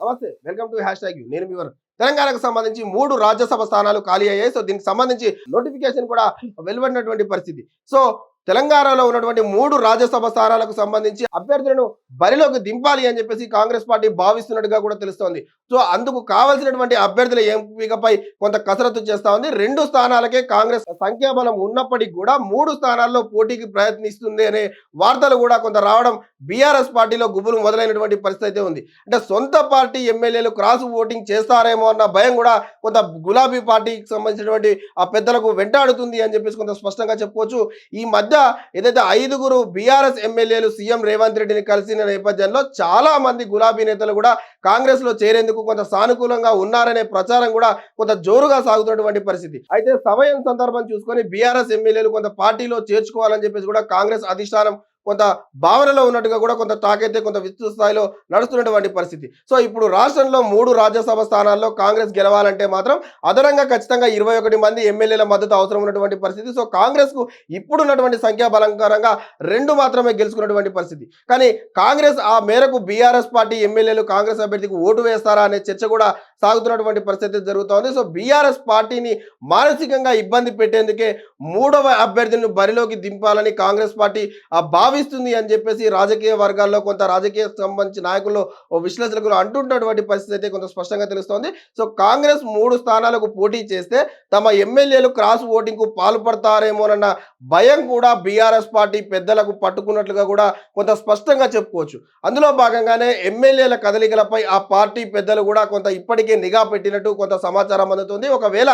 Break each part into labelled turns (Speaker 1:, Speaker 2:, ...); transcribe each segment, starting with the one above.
Speaker 1: నమస్తే welcome to hash tag నేను మీ తెలంగాణకు సంబంధించి మూడు రాజ్యసభ స్థానాలు ఖాళీ అయ్యాయి. సో దీనికి సంబంధించి నోటిఫికేషన్ కూడా వెలువడినటువంటి పరిస్థితి. సో తెలంగాణలో ఉన్నటువంటి మూడు రాజ్యసభ స్థానాలకు సంబంధించి అభ్యర్థులను బరిలోకి దింపాలి అని చెప్పేసి కాంగ్రెస్ పార్టీ భావిస్తున్నట్టుగా కూడా తెలుస్తోంది. సో అందుకు కావాల్సినటువంటి అభ్యర్థుల ఎంపికపై కొంత కసరత్తు చేస్తా ఉంది. రెండు స్థానాలకే కాంగ్రెస్ సంఖ్యాబలం ఉన్నప్పటికీ కూడా మూడు స్థానాల్లో పోటీకి ప్రయత్నిస్తుంది అనే వార్తలు కూడా కొంత రావడం బీఆర్ఎస్ పార్టీలో గుబులు మొదలైనటువంటి పరిస్థితి అయితే ఉంది. అంటే సొంత పార్టీ ఎమ్మెల్యేలు క్రాస్ ఓటింగ్ చేస్తారేమో అన్న భయం కూడా కొంత గులాబీ పార్టీకి సంబంధించినటువంటి ఆ పెద్దలకు వెంటాడుతుంది అని చెప్పేసి కొంత స్పష్టంగా చెప్పుకోవచ్చు. ఈ మధ్య ఏదైతే ఐదుగురు బీఆర్ఎస్ ఎమ్మెల్యేలు సీఎం రేవంత్ రెడ్డిని కలిసిన నేపథ్యంలో చాలా మంది గులాబీ నేతలు కూడా కాంగ్రెస్లో చేరేందుకు కొంత సానుకూలంగా ఉన్నారనే ప్రచారం కూడా కొంత జోరుగా సాగుతున్నటువంటి పరిస్థితి. అయితే సమయం సందర్భం చూసుకొని బీఆర్ఎస్ ఎమ్మెల్యేలు కొంత పార్టీలో చేర్చుకోవాలని చెప్పేసి కూడా కాంగ్రెస్ అధిష్టానం కొంత భావనలో ఉన్నట్టుగా కూడా కొంత టాక్ అయితే కొంత విస్తృత స్థాయిలో నడుస్తున్నటువంటి పరిస్థితి. సో ఇప్పుడు రాష్ట్రంలో మూడు రాజ్యసభ స్థానాల్లో కాంగ్రెస్ గెలవాలంటే మాత్రం అదనంగా ఖచ్చితంగా ఇరవై ఒకటి మంది ఎమ్మెల్యేల మద్దతు అవసరం ఉన్నటువంటి పరిస్థితి. సో కాంగ్రెస్కు ఇప్పుడు ఉన్నటువంటి సంఖ్యాబలంకరంగా రెండు మాత్రమే గెలుచుకున్నటువంటి పరిస్థితి. కానీ కాంగ్రెస్ ఆ మేరకు బీఆర్ఎస్ పార్టీ ఎమ్మెల్యేలు కాంగ్రెస్ అభ్యర్థికి ఓటు వేస్తారా అనే చర్చ కూడా సాగుతున్నటువంటి పరిస్థితి జరుగుతోంది. సో బీఆర్ఎస్ పార్టీని మానసికంగా ఇబ్బంది పెట్టేందుకే మూడవ అభ్యర్థులను బరిలోకి దింపాలని కాంగ్రెస్ పార్టీ ఆ భావిస్తుంది అని చెప్పేసి రాజకీయ వర్గాల్లో కొంత రాజకీయ సంబంధించిన నాయకులు విశ్లేషకులు అంటున్నటువంటి పరిస్థితి అయితే కొంత స్పష్టంగా తెలుస్తోంది. సో కాంగ్రెస్ మూడు స్థానాలకు పోటీ చేస్తే తమ ఎమ్మెల్యేలు క్రాస్ ఓటింగ్కు పాల్పడతారేమోనన్న భయం కూడా బీఆర్ఎస్ పార్టీ పెద్దలకు పట్టుకున్నట్లుగా కూడా కొంత స్పష్టంగా చెప్పుకోవచ్చు. అందులో భాగంగానే ఎమ్మెల్యేల కదలికలపై ఆ పార్టీ పెద్దలు కూడా కొంత ఇప్పటికే నిఘా పెట్టినట్టు కొంత సమాచారం అందుతుంది. ఒకవేళ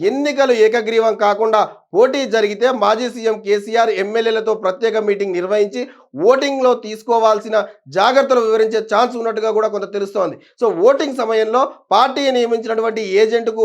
Speaker 1: ఎన్నికలు ఏకగ్రీవం కాకుండా పోటీ జరిగితే మాజీ సీఎం కేసీఆర్ ఎమ్మెల్యేలతో ప్రత్యేక మీటింగ్ నిర్వహించి ఓటింగ్లో తీసుకోవాల్సిన జాగ్రత్తలు వివరించే ఛాన్స్ ఉన్నట్టుగా కూడా కొంత తెలుస్తోంది. సో ఓటింగ్ సమయంలో పార్టీ నియమించినటువంటి ఏజెంట్కు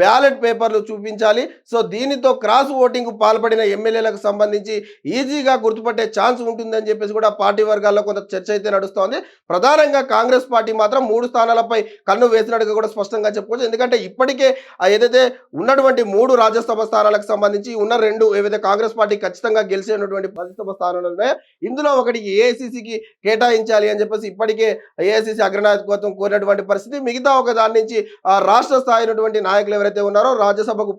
Speaker 1: బ్యాలెట్ పేపర్లు చూపించాలి. సో దీనితో క్రాస్ ఓటింగ్కు పాల్పడిన ఎమ్మెల్యేలకు సంబంధించి ఈజీగా గుర్తుపట్టే ఛాన్స్ ఉంటుందని చెప్పేసి కూడా పార్టీ వర్గాల్లో కొంత చర్చ అయితే నడుస్తోంది. ప్రధానంగా కాంగ్రెస్ పార్టీ మాత్రం మూడు స్థానాలపై కన్ను వేసినట్టుగా కూడా స్పష్టంగా చెప్పుకోవచ్చు. ఎందుకంటే ఇప్పటికే ఏదైతే ఉన్నటువంటి మూడు రాజ్యసభ స్థానాలకు సంబంధించి ఉన్న రెండు ఏవైతే కాంగ్రెస్ పార్టీ ఖచ్చితంగా గెలిచేటువంటి ప్రతిష్టమ స్థానాలు ఉన్నాయో ఇందులో ఒకటి ఏఐసిసికి కేటాయించాలి అని చెప్పేసి ఇప్పటికే ఏఐసిసి అగ్రనాయకత్వం కోరినటువంటి పరిస్థితి. మిగతా ఒక దాని నుంచి రాష్ట్ర స్థాయినటువంటి నాయకులు ఎవరైతే ఉన్నారో రాజ్యసభకు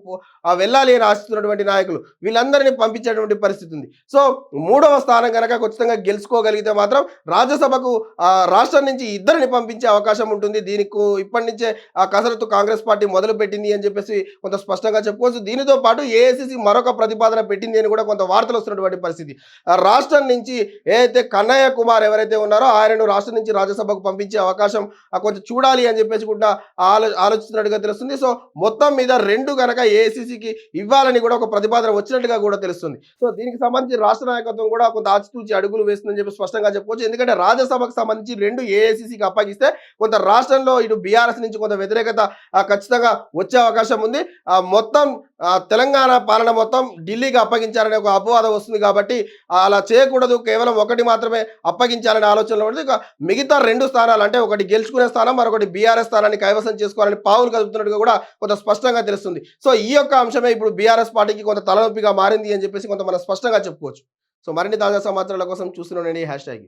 Speaker 1: వెళ్ళాలి అని ఆశిస్తున్నటువంటి నాయకులు వీళ్ళందరినీ పంపించేటువంటి పరిస్థితి ఉంది. సో మూడవ స్థానం కనుక ఖచ్చితంగా గెలుచుకోగలిగితే మాత్రం రాజ్యసభకు ఆ రాష్ట్రం నుంచి ఇద్దరిని పంపించే అవకాశం ఉంటుంది. దీనికి ఇప్పటి నుంచే ఆ కసరత్తు కాంగ్రెస్ పార్టీ మొదలు పెట్టింది అని చెప్పేసి కొంత స్పష్టంగా చెప్పుకోవచ్చు. దీనితో పాటు ఏఐసిసి మరొక ప్రతిపాదన పెట్టింది అని కూడా కొంత వార్తలు వస్తున్నటువంటి పరిస్థితి. ఆ రాష్ట్రం నుంచి ఏదైతే కన్నయ్య కుమార్ ఎవరైతే ఉన్నారో ఆయనను రాష్ట్రం నుంచి రాజ్యసభకు పంపించే అవకాశం కొంచెం చూడాలి అని చెప్పేసి కూడా ఆలో ఆలోచిస్తున్నట్టుగా తెలుస్తుంది. సో మొత్తం మీద రెండు కనుక ఏఐసిసికి ఇవ్వాలని కూడా ఒక ప్రతిపాదన వచ్చినట్టుగా కూడా తెలుస్తుంది. సో దీనికి సంబంధించి రాష్ట్ర నాయకత్వం కూడా కొంత ఆచితూచి అడుగులు వేస్తుందని చెప్పి స్పష్టంగా చెప్పుకోవచ్చు. ఎందుకంటే రాజ్యసభకు సంబంధించి రెండు ఏఐసిసికి అప్పగిస్తే కొంత రాష్ట్రంలో ఇటు బీఆర్ఎస్ నుంచి కొంత వ్యతిరేకత ఖచ్చితంగా వచ్చే అవకాశం ఉంది. ఆ, మొత్తం తెలంగాణ పాలన మొత్తం ఢిల్లీకి అప్పగించాలనే ఒక అపవాదం వస్తుంది కాబట్టి అలా చేయకూడదు. కేవలం ఒకటి మాత్రమే అప్పగించాలనే ఆలోచనలో ఉంది మిగతా రెండు స్థానాలు అంటే ఒకటి గెలుచుకునే స్థానం మరొకటి బీఆర్ఎస్ స్థానాన్ని కైవసం చేసుకోవాలని పావులు కదుపుతున్నట్టుగా కూడా కొంత స్పష్టంగా తెలుస్తుంది. సో ఈ యొక్క అంశమే ఇప్పుడు బీఆర్ఎస్ పార్టీకి కొంత తలనొప్పిగా మారింది అని చెప్పేసి కొంత మనం స్పష్టంగా చెప్పుకోవచ్చు. సో మరిన్ని తాజా సమాచారాల కోసం చూస్తున్నానండి హ్యాష్ ట్యాగ్.